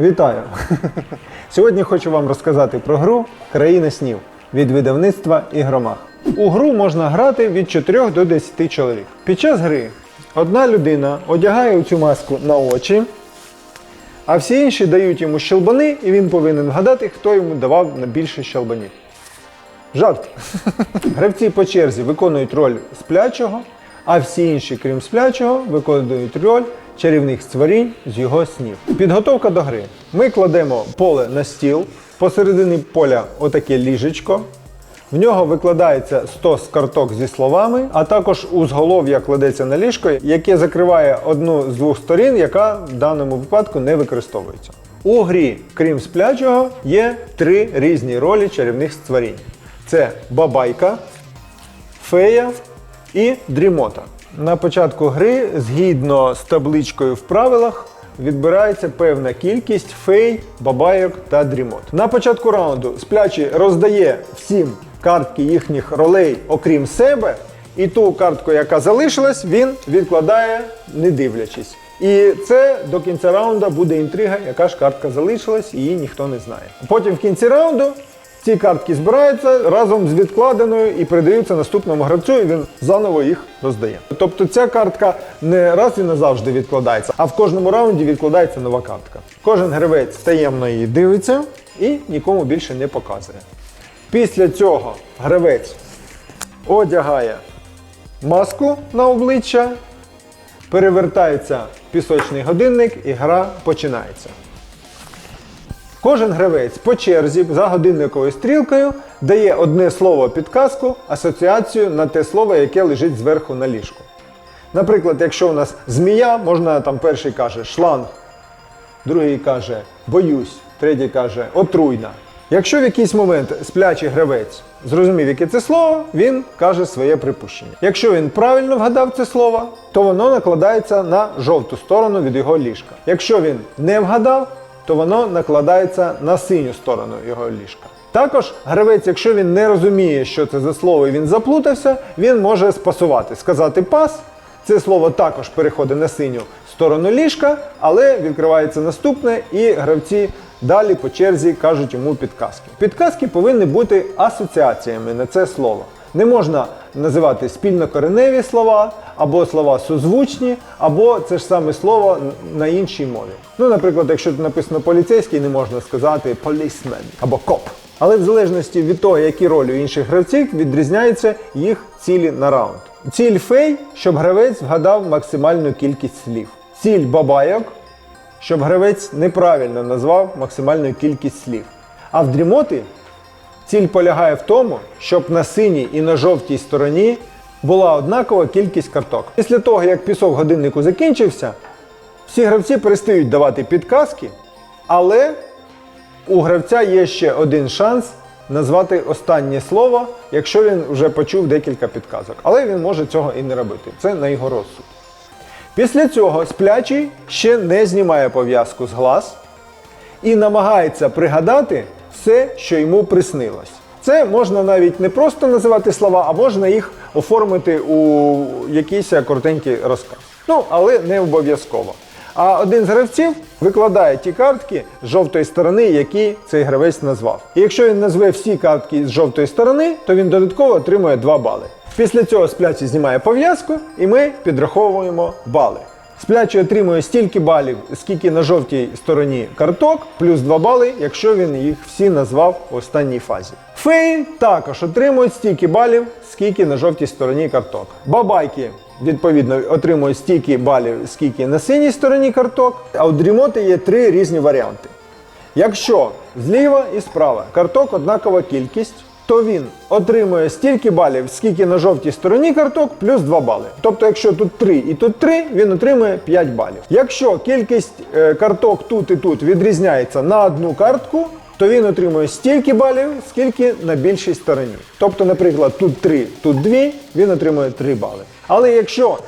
Вітаю! Сьогодні хочу вам розказати про гру Країна снів від видавництва Ігромах. У гру можна грати від 4 до 10 чоловік. Під час гри одна людина одягає цю маску на очі, а всі інші дають йому щелбани, і він повинен вгадати, хто йому давав найбільше щелбанів. Жарт. Гравці по черзі виконують роль сплячого, а всі інші, крім сплячого, виконують роль чарівних створінь з його снів. Підготовка до гри. Ми кладемо поле на стіл, посередині поля отаке ліжечко. В нього викладається 100 з карток зі словами, а також узголов'я кладеться на ліжко, яке закриває одну з двох сторін, яка в даному випадку не використовується. У грі, крім сплячого, є три різні ролі чарівних створінь: це бабайка, фея і дрімота. На початку гри, згідно з табличкою в правилах, відбирається певна кількість фей, бабайок та дрімот. На початку раунду сплячий роздає всім картки їхніх ролей, окрім себе, і ту картку, яка залишилась, він відкладає, не дивлячись. І це до кінця раунду буде інтрига, яка ж картка залишилась, її ніхто не знає. Потім в кінці раунду ці картки збираються разом з відкладеною і передаються наступному гравцю, і він заново їх роздає. Тобто ця картка не раз і назавжди відкладається, а в кожному раунді відкладається нова картка. Кожен гравець таємно її дивиться і нікому більше не показує. Після цього гравець одягає маску на обличчя, перевертається пісочний годинник і гра починається. Кожен гравець по черзі за годинниковою стрілкою дає одне слово підказку, асоціацію на те слово, яке лежить зверху на ліжку. Наприклад, якщо у нас змія, можна там перший каже шланг, другий каже боюсь, третій каже отруйна. Якщо в якийсь момент сплячий гравець зрозумів, яке це слово, він каже своє припущення. Якщо він правильно вгадав це слово, то воно накладається на жовту сторону від його ліжка. Якщо він не вгадав, то воно накладається на синю сторону його ліжка. Також гравець, якщо він не розуміє, що це за слово, і він заплутався, він може спасувати, сказати пас. Це слово також переходить на синю сторону ліжка, але відкривається наступне, і гравці далі по черзі кажуть йому підказки. Підказки повинні бути асоціаціями на це слово. Не можна називати спільнокореневі слова, або слова созвучні, або це ж саме слово на іншій мові. Ну, наприклад, якщо тут написано поліцейський, не можна сказати policeman або коп. Але в залежності від того, які ролі у інших гравців, відрізняються їх цілі на раунд. Ціль фей, щоб гравець вгадав максимальну кількість слів. Ціль бабайок, щоб гравець неправильно назвав максимальну кількість слів. А в дрімоти Ціль полягає в тому, щоб на синій і на жовтій стороні була однакова кількість карток. Після того, як пісок годиннику закінчився, всі гравці перестають давати підказки, але у гравця є ще один шанс назвати останнє слово, якщо він вже почув декілька підказок. Але він може цього і не робити. Це на його розсуд. Після цього сплячий ще не знімає пов'язку з глаз і намагається пригадати все, що йому приснилось. Це можна навіть не просто називати слова, а можна їх оформити у якийсь коротенький розказ. Ну, але не обов'язково. А один з гравців викладає ті картки з жовтої сторони, які цей гравець назвав. І якщо він назве всі картки з жовтої сторони, то він додатково отримує 2 бали. Після цього сплячий знімає пов'язку і ми підраховуємо бали. Сплячий отримує стільки балів, скільки на жовтій стороні карток, плюс 2 бали, якщо він їх всі назвав у останній фазі. Феї також отримують стільки балів, скільки на жовтій стороні карток. Бабайки, відповідно, отримують стільки балів, скільки на синій стороні карток. А у дрімоти є три різні варіанти. Якщо зліва і справа карток однакова кількість, то він отримує стільки балів, скільки на жовтій стороні карток, плюс 2 бали. Тобто, якщо тут 3 і тут 3, він отримує 5 балів. Якщо кількість е, карток тут і тут відрізняється на одну картку, то він отримує стільки балів, скільки на більшій стороні. Тобто, наприклад, тут 3, тут 2, він отримує 3 бали. Але якщо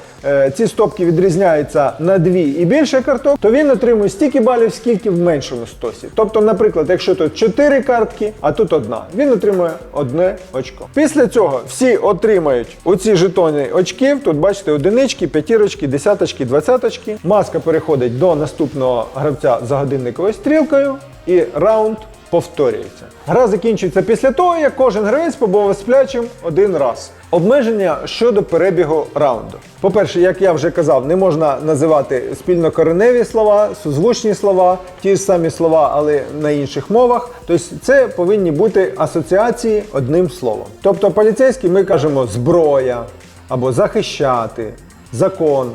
ці стопки відрізняються на дві і більше карток, то він отримує стільки балів, скільки в меншому стосі. Тобто, наприклад, якщо тут 4 картки, а тут одна, він отримує одне очко. Після цього всі отримають оці жетони очків. Тут бачите одинички, п'ятірочки, десяточки, двадцяточки. Маска переходить до наступного гравця за годинниковою стрілкою, і раунд повторюється. Гра закінчується після того, як кожен гравець побував сплячим один раз. Обмеження щодо перебігу раунду. По-перше, як я вже казав, не можна називати спільнокореневі слова, сузвучні слова, ті ж самі слова, але на інших мовах. Тобто це повинні бути асоціації одним словом. Тобто поліцейський ми кажемо зброя або захищати, закон,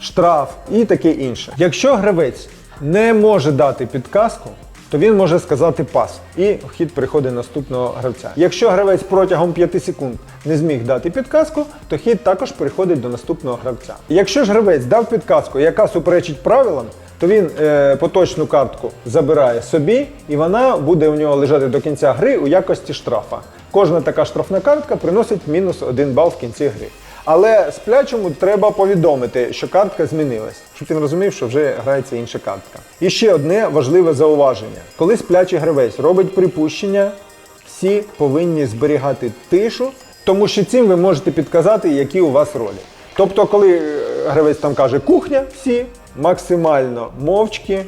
штраф і таке інше. Якщо гравець не може дати підказку, то він може сказати пас, і хід переходить наступного гравця. Якщо гравець протягом 5 секунд не зміг дати підказку, то хід також переходить до наступного гравця. Якщо ж гравець дав підказку, яка суперечить правилам, то він е, поточну картку забирає собі, і вона буде у нього лежати до кінця гри у якості штрафа. Кожна така штрафна картка приносить мінус 1 бал в кінці гри. Але сплячому треба повідомити, що картка змінилась, щоб він розумів, що вже грається інша картка. І ще одне важливе зауваження: коли сплячий гравець робить припущення, всі повинні зберігати тишу, тому що цим ви можете підказати, які у вас ролі. Тобто, коли е, гравець там каже кухня, всі максимально мовчки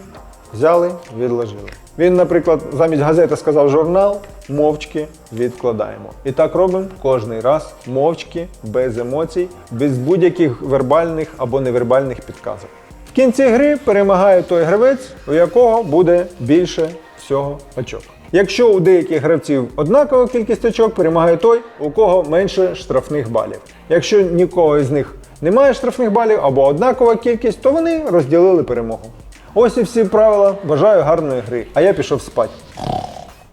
взяли, відложили. Він, наприклад, замість газети сказав журнал, мовчки відкладаємо. І так робимо кожний раз мовчки, без емоцій, без будь-яких вербальних або невербальних підказок. В кінці гри перемагає той гравець, у якого буде більше всього очок. Якщо у деяких гравців однакова кількість очок, перемагає той, у кого менше штрафних балів. Якщо нікого із них немає штрафних балів або однакова кількість, то вони розділили перемогу. Ось і всі правила. Бажаю гарної гри. А я пішов спати.